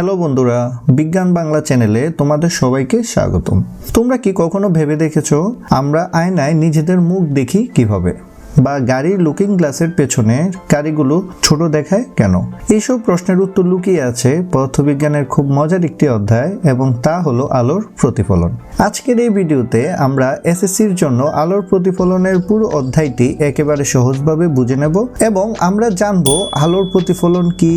Hello বন্ধুরা, বিজ্ঞান বাংলা চ্যানেলে তোমাদের সবাইকে স্বাগতম। তোমরা কি কখনো ভেবে দেখেছ? আমরা আয়নায় নিজেদের মুখ দেখি কীভাবে? বা গাড়ির লুকিং গ্লাসের পেছনে গাড়িগুলো ছোট দেখায় কেন? এইসব প্রশ্নের উত্তর লুকিয়ে আছে পদার্থবিজ্ঞানের খুব মজার একটি অধ্যায় এবং তা হলো আলোর প্রতিফলন। আজকের এই ভিডিওতে আমরা এসএসসির জন্য আলোর প্রতিফলনের পুরো অধ্যায়টি একেবারে সহজভাবে বুঝে নেব এবং আমরা জানব আলোর প্রতিফলন কি,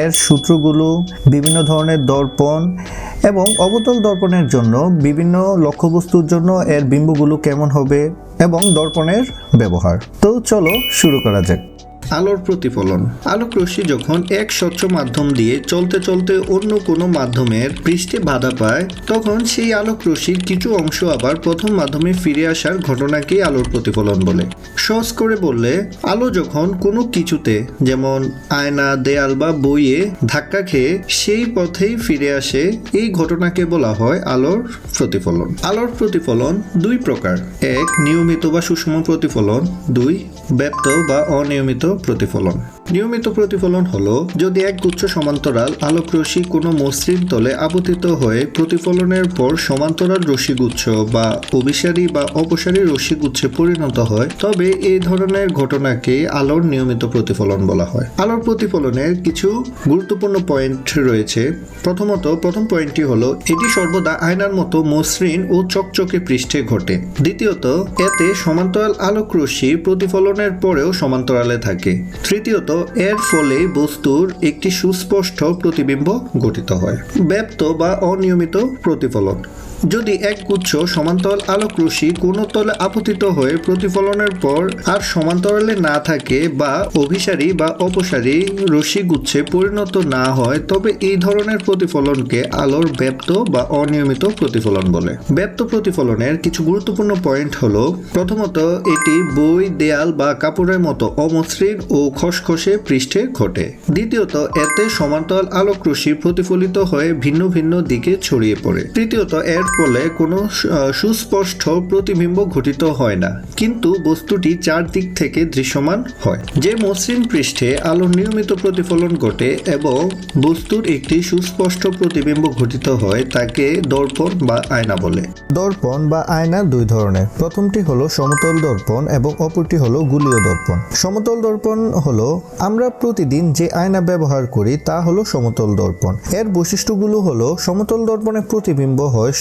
এর সূত্রগুলো, বিভিন্ন ধরনের দর্পণ এবং অবতল দর্পণের জন্য বিভিন্ন লক্ষ্যবস্তুর জন্য এর বিম্বগুলো কেমন হবে এবং দর্পণের ব্যবহার। তো চলো শুরু করা যাক। আলোর প্রতিফলন। আলোক রশ্মি যখন এক স্বচ্ছ মাধ্যম দিয়ে চলতে চলতে অন্য কোনো মাধ্যমের পৃষ্ঠে বাধা পায়, তখন সেই আলোক রশ্মির কিছু অংশ আবার প্রথম মাধ্যমে ফিরে আসার ঘটনাকে আলোর প্রতিফলন বলে। সহজ করে বললে, আলো যখন কোনো কিছুতে, যেমন আয়না, দেয়াল বা বইয়ে ধাক্কা খেয়ে সেই পথেই ফিরে আসে, এই ঘটনাকে বলা হয় আলোর প্রতিফলন। আলোর প্রতিফলন দুই প্রকার। এক, নিয়মিত বা সুষম প্রতিফলন। দুই, ব্যপ্ত বা অনিয়মিত প্রতিফলন। নিয়মিত প্রতিফলন হলো যদি এক গুচ্ছ সমান্তরাল আলোক রশ্মি কোনো মসৃণ তলে আপতিত হয়ে প্রতিফলনের পর সমান্তরাল রশ্মিগুচ্ছ বা অভিসারী বা অপসারী রশ্মিগুচ্ছে পরিণত হয়, তবে এই ধরনের ঘটনাকে আলোর নিয়মিত প্রতিফলন বলা হয়। আলোর প্রতিফলনের কিছু গুরুত্বপূর্ণ পয়েন্ট রয়েছে। প্রথমত, প্রথম পয়েন্টটি হলো, এটি সর্বদা আয়নার মতো মসৃণ ও চকচকে পৃষ্ঠে ঘটে। দ্বিতীয়ত, এতে সমান্তরাল আলোক রশ্মি প্রতিফলনের পরেও সমান্তরালে থাকে। তৃতীয়ত এর ফলে বস্তুর একটি সুস্পষ্ট প্রতিবিম্ব গঠিত হয়। ব্যপ্ত বা অনিয়মিত প্রতিফলন। যদি এক গুচ্ছ সমান্তরাল আলোক রশ্মি কোনো তলে আপতিত হয়ে প্রতিফলনের পর আর সমান্তরালে না থাকে বা অভিসারী বা অপসারী রশ্মি গুচ্ছে পরিণত না হয়, তবে এই ধরনের প্রতিফলনকে আলোর ব্যপ্ত বা অনিয়মিত প্রতিফলন বলে। ব্যপ্ত প্রতিফলনের কিছু গুরুত্বপূর্ণ পয়েন্ট হলো, প্রথমত, এটি বই, দেয়াল বা কাপড়ের মতো অমসৃণ ও খসখসে পৃষ্ঠে ঘটে। দ্বিতীয়ত, এতে সমান্তরাল আলোক রশ্মি প্রতিফলিত হয়ে ভিন্ন ভিন্ন দিকে ছড়িয়ে পড়ে। তৃতীয়ত, এর ফলে কোনো সুস্পষ্ট প্রতিবিম্ব ঘটিত হয় না। কিন্তু বস্তুটি চারদিক থেকে দৃশ্যমান হয়। যে মসৃণ পৃষ্ঠে আলোর নিয়মিত প্রতিফলন ঘটে এবং বস্তুর একটি সুস্পষ্ট প্রতিবিম্ব ঘটিত হয়, তাকে দর্পণ বা আয়না বলে। দর্পণ বা আয়না দুই ধরনের। প্রথমটি হলো সমতল দর্পণ এবং অপরটি হলো গুলীয় দর্পণ। সমতল দর্পণ হলো, আমরা প্রতিদিন যে আয়না ব্যবহার করি তা হলো সমতল দর্পণ। এর বৈশিষ্ট্যগুলো হলো, সমতল দর্পণের প্রতিবিম্ব হয়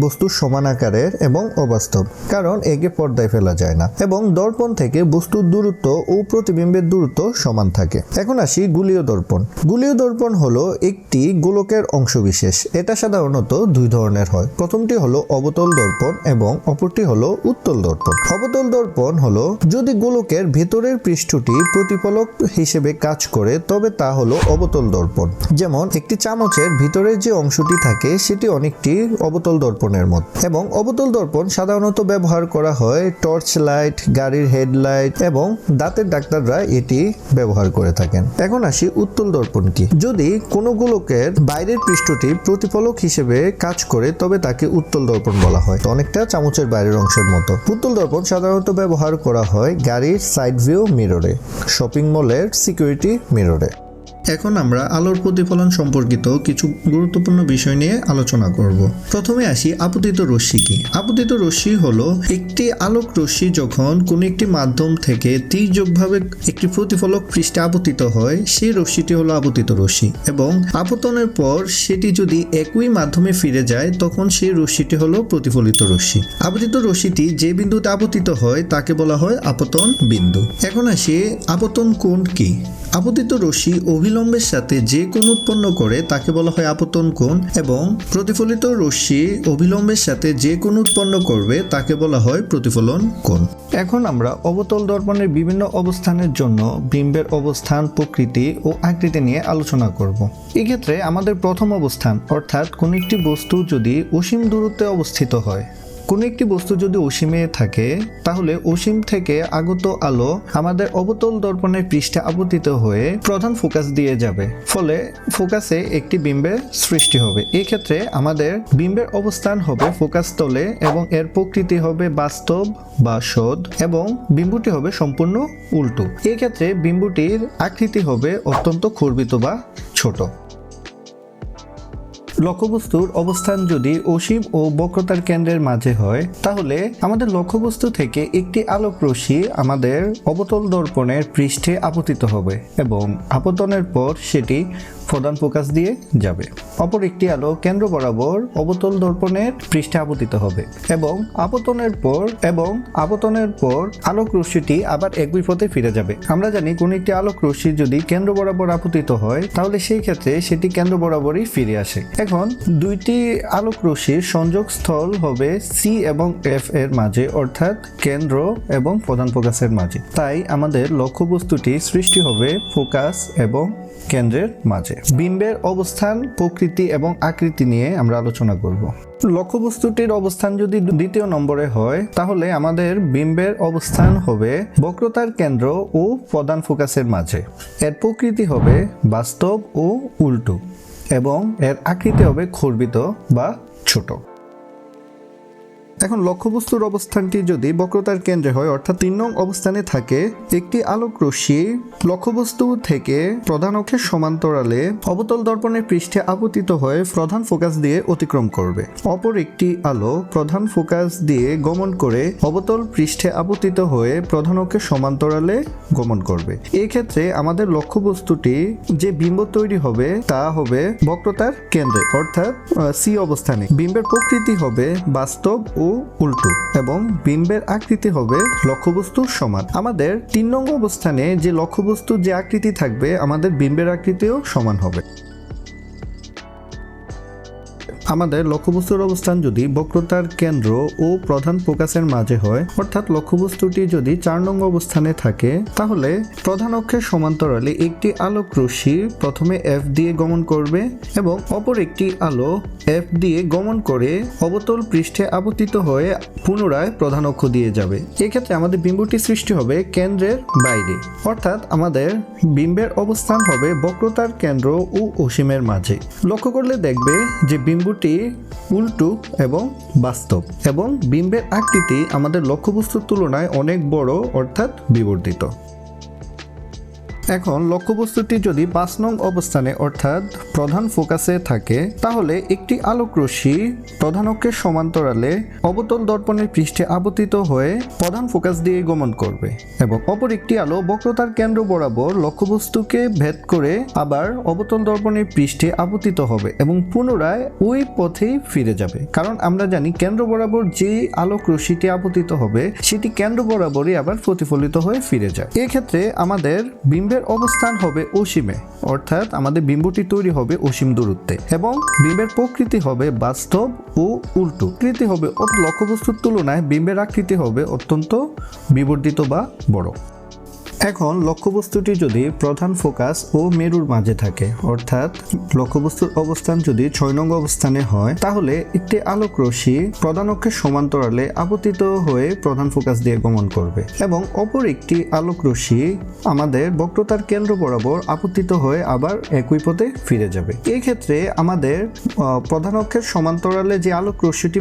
বস্তুর সমান আকারের এবং অবাস্তব। কারণ একে পর্দায় ফেলা যায় না। এবং দর্পণ থেকে বস্তুর দূরত্ব ও প্রতিবিম্বের দূরত্ব সমান থাকে। এখন আসি গুলীয় দর্পণ। গুলীয় দর্পণ হলো একটি গোলকের অংশবিশেষ। এটা সাধারণত দুই ধরনের হয়। প্রথমটি হলো অবতল দর্পণ এবং অপরটি হলো উত্তল দর্পণ। অবতল দর্পণ হলো যদি গোলকের ভেতরের পৃষ্ঠটি প্রতিফলক হিসেবে কাজ করে, তবে তা হলো অবতল দর্পণ। যেমন একটি চামচের ভিতরের যে অংশটি থাকে, সেটি অনেকটি অবতল দর্পণের মতো এবং অবতল দর্পণ সাধারণত ব্যবহার করা হয় টর্চ লাইট গাড়ির হেডলাইট এবং দাঁতের ডাক্তাররা এটি ব্যবহার করে থাকেন। এখন আসি উত্তল দর্পণ কি। যদি কোনো গোলকের বাইরের পৃষ্ঠটি প্রতিফলক হিসেবে কাজ করে, তবে তাকে উত্তল দর্পণ বলা হয়। অনেকটা চামচের বাইরের অংশের মতো। উত্তল দর্পণ সাধারণত ব্যবহার করা হয় গাড়ির সাইড ভিউ মিররে, শপিং মলের সিকিউরিটি মিররে। এখন আমরা আলোর প্রতিফলন সম্পর্কিত কিছু গুরুত্বপূর্ণ বিষয় নিয়ে আলোচনা করব। প্রথমে আসি আপতিত রশ্মি কি? আপতিত রশ্মি হলো একটি আলোক রশ্মি যখন কোনো একটি মাধ্যম থেকে তীর্যকভাবে একটি প্রতিফলক পৃষ্ঠে আপতিত হয়, সেই রশ্মিটি হলো আপতিত রশ্মি এবং আপতনের পর সেটি যদি একই মাধ্যমে ফিরে যায়, তখন সেই রশ্মিটি হলো প্রতিফলিত রশ্মি। আপতিত রশ্মিটি যে বিন্দুতে আপতিত হয়, তাকে বলা হয় আপতন বিন্দু। এখন আসি আপতন কোণ কি? আপতিত রশ্মি অভিলম্বের সাথে যে কোণ উৎপন্ন করে, তাকে বলা হয় আপতন কোণ এবং প্রতিফলিত রশ্মি অভিলম্বের সাথে যে কোণ উৎপন্ন করবে, তাকে বলা হয় প্রতিফলন কোণ। এখন আমরা অবতল দর্পণের বিভিন্ন অবস্থানের জন্য বিম্বের অবস্থান, প্রকৃতি ও আকৃতি নিয়ে আলোচনা করব। এক্ষেত্রে আমাদের প্রথম অবস্থান, অর্থাৎ কোনো একটি বস্তু যদি অসীম দূরত্বে অবস্থিত হয় কোনো একটি বস্তু যদি অসীমে থাকে, তাহলে অসীম থেকে আগত আলো আমাদের অবতল দর্পণের পৃষ্ঠে আপতিত হয়ে প্রধান ফোকাস দিয়ে যাবে। ফলে ফোকাসে একটি বিম্বের সৃষ্টি হবে। এই ক্ষেত্রে আমাদের বিম্বের অবস্থান হবে ফোকাস তলে এবং এর প্রকৃতি হবে বাস্তব বা সদ এবং বিম্বুটি হবে সম্পূর্ণ উল্টো। এই ক্ষেত্রে বিম্বুটির আকৃতি হবে অত্যন্ত খর্বিত বা ছোট। লক্ষ্যবস্তুর অবস্থান যদি অসীম ও বক্রতার কেন্দ্রের মাঝে হয়, তাহলে আমাদের লক্ষ্যবস্তু থেকে একটি আলোক রশ্মি আমাদের অবতল দর্পণের পৃষ্ঠে আপতিত হবে এবং আপতনের পর সেটি প্রধান ফোকাস দিয়ে যাবে। অপর একটি আলো কেন্দ্র বরাবর অবতল দর্পণের পৃষ্ঠে আপতিত হবে এবং আপতনের পর এবং আপতনের পর আলোক রশ্মিটি আবার একই পথে ফিরে যাবে। আমরা জানি কোন একটি আলোক রশ্মি যদি কেন্দ্র বরাবর আপতিত হয়, তাহলে সেই ক্ষেত্রে সেটি কেন্দ্র বরাবরই ফিরে আসে। এখন দুইটি আলোক রশ্মির সংযোগ স্থল হবে সি এবং এফ এর মাঝে, অর্থাৎ কেন্দ্র এবং প্রধান ফোকাসের মাঝে। তাই আমাদের লক্ষ্যবস্তুটি সৃষ্টি হবে ফোকাস এবং কেন্দ্রের মাঝে। বিম্বের অবস্থান, প্রকৃতি এবং আকৃতি নিয়ে আমরা আলোচনা করব। লক্ষ্যবস্তুটির অবস্থান যদি দ্বিতীয় নম্বরে হয়, তাহলে আমাদের বিম্বের অবস্থান হবে বক্রতার কেন্দ্র ও প্রধান ফোকাসের মাঝে। এর প্রকৃতি হবে বাস্তব ও উল্টো। এবং এর আকৃতি হবে খর্বিত বা ছোট। এখন লক্ষ্যবস্তুর অবস্থানটি যদি বক্রতার কেন্দ্রে হয়, অর্থাৎ তিন নং অবস্থানে থাকে, একটি আলোক রশ্মি লক্ষ্যবস্তু থেকে প্রধান অক্ষের সমান্তরালে অবতল দর্পণের পৃষ্ঠে আপতিত হয়ে প্রধান ফোকাস দিয়ে অতিক্রম করবে। অপর একটি আলো প্রধান ফোকাস দিয়ে গমন করে অবতল পৃষ্ঠে আপতিত হয়ে প্রধান অক্ষের সমান্তরালে গমন করবে। এই ক্ষেত্রে আমাদের লক্ষ্যবস্তুটি যে বিম্ব তৈরি হবে, তা হবে বক্রতার কেন্দ্রে, অর্থাৎ সি অবস্থানে। বিম্বের প্রকৃতি হবে বাস্তব ও উল্টো এবং বিম্বের আকৃতি হবে লক্ষ্যবস্তুর সমান। আমাদের তিন নং অবস্থানে যে লক্ষ্যবস্তুর যে আকৃতি থাকবে, আমাদের বিম্বের আকৃতিও সমান হবে। আমাদের লক্ষ্যবস্তুর অবস্থান যদি বক্রতার কেন্দ্র ও প্রধান ফোকাসের মাঝে হয়, অর্থাৎ লক্ষ্যবস্তুটি যদি চার নং অবস্থানে থাকে, তাহলে প্রধান অক্ষের সমান্তরালে একটি আলোক রশ্মি প্রথমে এফ দিয়ে গমন করবে এবং অপর একটি আলো এফ দিয়ে গমন করে অবতল পৃষ্ঠে আপতিত হয়ে পুনরায় প্রধান অক্ষ দিয়ে যাবে। এক্ষেত্রে আমাদের বিম্বটি সৃষ্টি হবে কেন্দ্রের বাইরে। অর্থাৎ আমাদের বিম্বের অবস্থান হবে বক্রতার কেন্দ্র ও অসীমের মাঝে। লক্ষ্য করলে দেখবে যে বিম্বটি উল্টু এবং বাস্তব এবং বিম্বের আকৃতি আমাদের লক্ষ্যবস্তুর তুলনায় অনেক বড় অর্থাৎ বিবর্ধিত। এখন লক্ষ্যবস্তুটি যদি পাঁচ নং অবস্থানে অর্থাৎ প্রধান ফোকাসে থাকে, তাহলে একটি আলোক রশ্মি প্রধান অক্ষের সমান্তরালে অবতল দর্পণের পৃষ্ঠে আপতিত হয়ে প্রধান ফোকাস দিয়ে গমন করবে এবং অপর একটি আলো বক্রতার কেন্দ্র বরাবর লক্ষ্যবস্তুকে ভেদ করে আবার অবতল দর্পণের পৃষ্ঠে আপতিত হবে এবং পুনরায় ওই পথেই ফিরে যাবে। কারণ আমরা জানি কেন্দ্র বরাবর যে আলোক রশ্মিটি আপতিত হবে, সেটি কেন্দ্র বরাবরই আবার প্রতিফলিত হয়ে ফিরে যায়। এক্ষেত্রে আমাদের বিম্বের অবস্থান হবে অসীমে, অর্থাৎ আমাদের বিম্বটি তৈরি হবে অসীম দূরত্বে এবং বিম্বের প্রকৃতি হবে বাস্তব ও উল্টো। আকৃতি হবে লক্ষ্যবস্তুর তুলনায় বিম্বের আকৃতি হবে অত্যন্ত বিবর্ধিত বা বড়। এখন লক্ষ্যবস্তুটি যদি প্রধান ফোকাস ও মেরুর মাঝে থাকে, অর্থাৎ লক্ষ্যবস্তুর অবস্থান যদি ছয় নং অবস্থানে হয়, তাহলে একটি আলোক রশ্মি প্রধান অক্ষের সমান্তরালে আপতিত হয়ে প্রধান ফোকাস দিয়ে গমন করবে এবং অপর একটি আলোক রশ্মি আমাদের বক্রতার কেন্দ্র বরাবর আপতিত হয়ে আবার একই পথে ফিরে যাবে। এই ক্ষেত্রে আমাদের প্রধান অক্ষের সমান্তরালে যে আলোক রশ্মিটি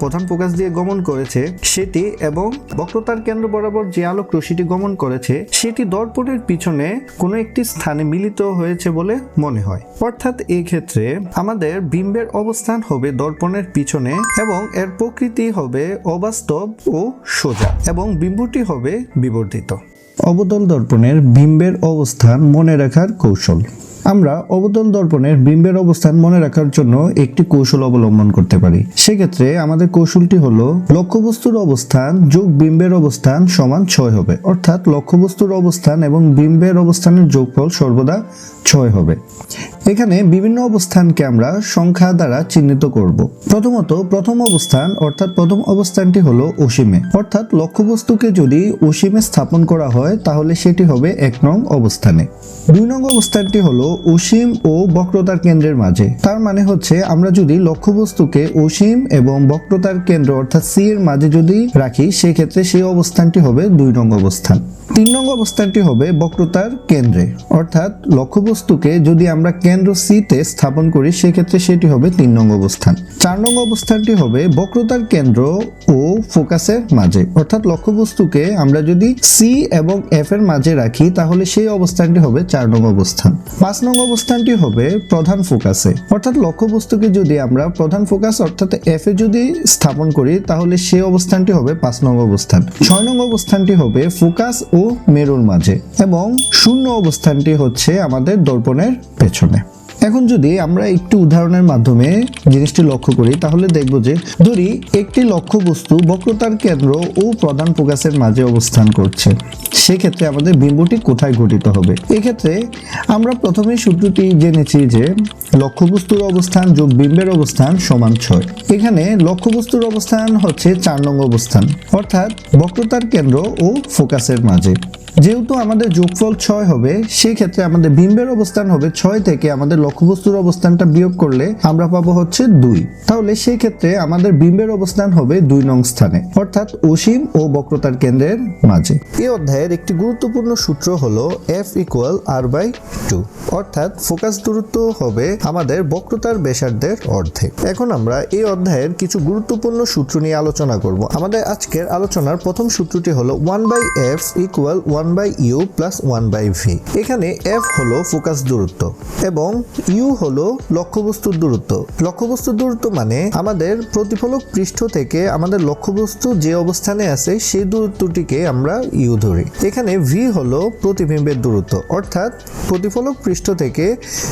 প্রধান ফোকাস দিয়ে গমন করেছে, সেটি এবং বক্রতার কেন্দ্র বরাবর যে আলোক রশ্মিটি গমন করেছে সেটি দর্পণের পিছনে কোনো একটি স্থানে মিলিত হয়েছে বলে মনে হয়। অর্থাৎ ক্ষেত্রে আমাদের বিম্বের অবস্থান হবে দর্পণের পিছনে এবং এর প্রকৃতি হবে অবাস্তব ও সোজা এবং বিম্বটি হবে বিবর্ধিত। অবতল দর্পণের বিম্বের অবস্থান মনে রাখার কৌশল। আমরা অবতল দর্পণের বিম্বের অবস্থান মনে রাখার জন্য একটি কৌশল অবলম্বন করতে পারি। সেক্ষেত্রে আমাদের কৌশলটি হলো, লক্ষ্যবস্তুর অবস্থান যোগ বিম্বের অবস্থান সমান ছয় হবে। অর্থাৎ লক্ষ্যবস্তুর অবস্থান এবং বিম্বের অবস্থানের যোগফল সর্বদা ছয় হবে। এখানে বিভিন্ন অবস্থানকে আমরা সংখ্যা দ্বারা চিহ্নিত করব। প্রথমত, প্রথম অবস্থান, অর্থাৎ প্রথম অবস্থানটি হলো অসীমে। অর্থাৎ লক্ষ্যবস্তুকে যদি অসীমে স্থাপন করা হয়, তাহলে সেটি হবে এক নং অবস্থানে। দুই নং অবস্থানটি হলো অসীম ও বক্রতার কেন্দ্রের মাঝে। তার মানে হচ্ছে, আমরা যদি লক্ষ্যবস্তুকে অসীম এবং বক্রতার কেন্দ্র, অর্থাৎ সি এর মাঝে যদি রাখি, সেক্ষেত্রে সেই অবস্থানটি হবে দুই নং অবস্থান। তিন নং অবস্থানটি হবে বক্রতার কেন্দ্রে। অর্থাৎ লক্ষ্যবস্তু বস্তুকে যদি আমরা কেন্দ্র সিতে স্থাপন করি, সেক্ষেত্রে সেটি হবে তিন নং অবস্থান। চার নং অবস্থানটি হবে বক্রতার কেন্দ্র ও ফোকাসের মাঝে। অর্থাৎ লক্ষ্যবস্তুকে আমরা যদি সি এবং এফ এর মাঝে রাখি, তাহলে সেই অবস্থানটি হবে চার নং অবস্থান। পাঁচ নং অবস্থানটি হবে প্রধান ফোকাসে। অর্থাৎ লক্ষ্যবস্তুকে যদি আমরা প্রধান ফোকাস অর্থাৎ এফ এ যদি স্থাপন করি, তাহলে সেই অবস্থানটি হবে পাঁচ নং অবস্থান। ছয় নং অবস্থানটি হবে ফোকাস ও মেরুর মাঝে। এবং শূন্য অবস্থানটি হচ্ছে আমাদের দর্পণের পেছনে। এখন যদি আমরা একটি উদাহরণের মাধ্যমে জিনিসটি লক্ষ্য করি, তাহলে দেখব যে ধরি একটি লক্ষ্য বস্তু বক্রতার কেন্দ্র ও প্রধান ফোকাসের মাঝে অবস্থান করছে। সেক্ষেত্রে আমাদের বিম্বটি কোথায় ঘটিত হবে? এক্ষেত্রে আমরা প্রথমেই সূত্রটি জেনেছি যে লক্ষ্যবস্তুর অবস্থান যোগ বিম্বের অবস্থান সমান ছয়। এখানে লক্ষ্যবস্তুর অবস্থান হচ্ছে চার নং অবস্থান, অর্থাৎ বক্রতার কেন্দ্র ও ফোকাসের মাঝে। যেহেতু আমাদের যোগফল ছয় হবে সেই ক্ষেত্রে আমাদের বিম্বের অবস্থান হবে ছয় থেকে আমাদের লক্ষ্যবস্তুর অবস্থানটা বিয়োগ করলে আমরা পাবো হচ্ছে দুই। তাহলে সেই ক্ষেত্রে আমাদের বিম্বের অবস্থান হবে দুই নং স্থানে, অর্থাৎ অসীম ও বক্রতার কেন্দ্রের মাঝে। এই অধ্যায়ের একটি গুরুত্বপূর্ণ সূত্র হলো F equal R by two অর্থাৎ ফোকাস দূরত্ব হবে আমাদের বক্রতার ব্যাসার্ধের অর্ধেক। এখন আমরা এই অধ্যায়ের কিছু গুরুত্বপূর্ণ সূত্র নিয়ে আলোচনা করব। আমাদের আজকের আলোচনার প্রথম সূত্রটি হলো one by F equal one by U plus one by V. এখানে এফ হলো ফোকাস দূরত্ব এবং ইউ হলো লক্ষ্যবস্তুর দূরত্ব। লক্ষ্যবস্তুর দূরত্ব মানে আমাদের প্রতিফলক পৃষ্ঠ থেকে আমাদের লক্ষ্যবস্তু যে অবস্থানে আছে সেই দূরত্বটিকে আমরা ইউ ধরি। এখানে ভি হলো প্রতিবিম্বের দূরত্ব। অর্থাৎ প্রতিফলক পৃষ্ঠ থেকে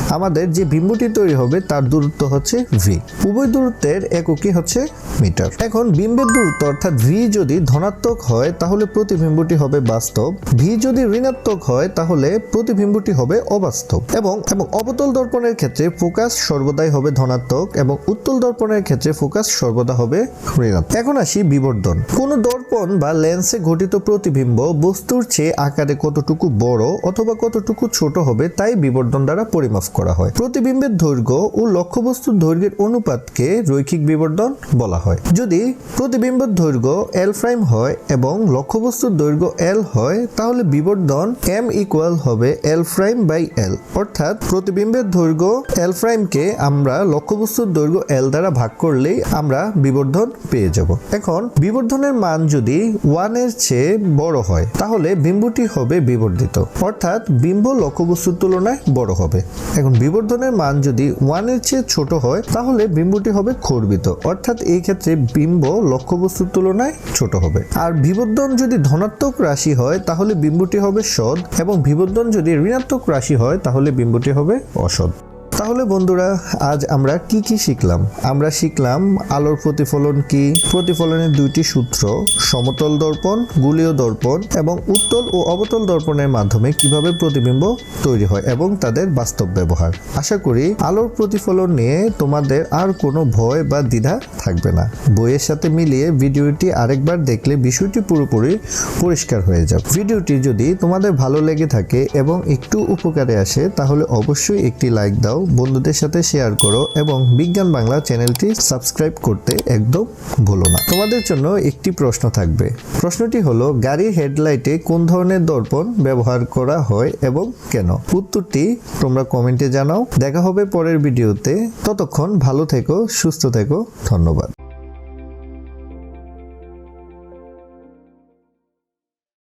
আমাদের যে বিম্বটি তৈরি হবে তার দূরত্ব হচ্ছে ভি। উভয় দূরত্বের এককই হচ্ছে মিটার। এখন বিম্বের দূরত্ব অর্থাৎ ভি যদি ধনাত্মক হয় তাহলে প্রতিবিম্বটি হবে বাস্তব ভি যদি ঋণাত্মক হয়, তাহলে প্রতিবিম্বটি হবে অবাস্তব এবং এবং অবতল দর্পণের ক্ষেত্রে ফোকাস সর্বদাই হবে ধনাত্মক এবং উত্তল দর্পণের ক্ষেত্রে ফোকাস সর্বদা হবে ঋণাত্মক। এখন আসি বিবর্ধন। কোন দর্পণ বা লেন্সে ঘটিত প্রতিবিম্ব বস্তুর চেয়ে আকারে কতটুকু বড় অথবা কতটুকু ছোট হবে, তাই বিবর্ধন দ্বারা পরিমাপ করা হয়। প্রতিবিম্বের দৈর্ঘ্য ও লক্ষ্যবস্তুর দৈর্ঘ্যের অনুপাতকে রৈখিক বিবর্ধন বলা হয়। যদি প্রতিবিম্বের দৈর্ঘ্য এল প্রাইম হয় এবং লক্ষ্যবস্তুর দৈর্ঘ্য এল হয় তাহলে বিবর্ধন এম ইকুয়াল হবে এল প্রাইম বাই এল অর্থাৎ প্রতিবিম্বের দৈর্ঘ্য এল প্রাইমকে আমরা লক্ষ্যবস্তুর দৈর্ঘ্য এল দ্বারা ভাগ করলেই আমরা বিবর্ধন পেয়ে যাব। এখন বিবর্ধনের মান যদি ওয়ানের চেয়ে বড় হয়, তাহলে বিম্বটি হবে বিবর্ধিত। অর্থাৎ বিম্ব লক্ষ্যবস্তুর তুলনায় বড় হবে। এখন বিবর্ধনের মান যদি ওয়ানের চেয়ে ছোট হয়, তাহলে বিম্বটি হবে খর্বিত। অর্থাৎ এই ক্ষেত্রে বিম্ব লক্ষ্যবস্তুর তুলনায় ছোট হবে। আর বিবর্ধন যদি ধনাত্মক রাশি হয়, তাহলে বিম্বটি হবে সদ এবং বিবর্ধন যদি ঋণাত্মক রাশি হয় তাহলে বিম্বটি হবে অসৎ। তাহলে বন্ধুরা, আজ আমরা কি কি শিখলাম? আমরা শিখলাম আলোর প্রতিফলন কি? প্রতিফলনের দুইটি সূত্র, সমতল দর্পণ, গুলীয় দর্পণ এবং উত্তল ও অবতল দর্পণের মাধ্যমে কীভাবে প্রতিবিম্ব তৈরি হয় এবং তাদের বাস্তব ব্যবহার। আশা করি আলোর প্রতিফলন নিয়ে তোমাদের আর কোনো ভয় বা দ্বিধা থাকবে না। বইয়ের সাথে মিলিয়ে ভিডিওটি আরেকবার দেখলে বিষয়টি পুরোপুরি পরিষ্কার হয়ে যাবে। ভিডিওটি যদি তোমাদের ভালো লেগে থাকে এবং একটু উপকারে আসে, তাহলে অবশ্যই একটি লাইক দাও বন্ধুদের সাথে শেয়ার করো এবং বিজ্ঞান বাংলা চ্যানেলটি সাবস্ক্রাইব করতে একদম ভুলো না। তোমাদের জন্য একটি প্রশ্ন থাকবে। প্রশ্নটি হলো গাড়ির হেডলাইটে কোন ধরনের দর্পণ ব্যবহার করা হয় এবং কেন? উত্তরটি তোমরা কমেন্টে জানাও। দেখা হবে পরের ভিডিওতে ততক্ষণ ভালো থেকো, সুস্থ থেকো। ধন্যবাদ।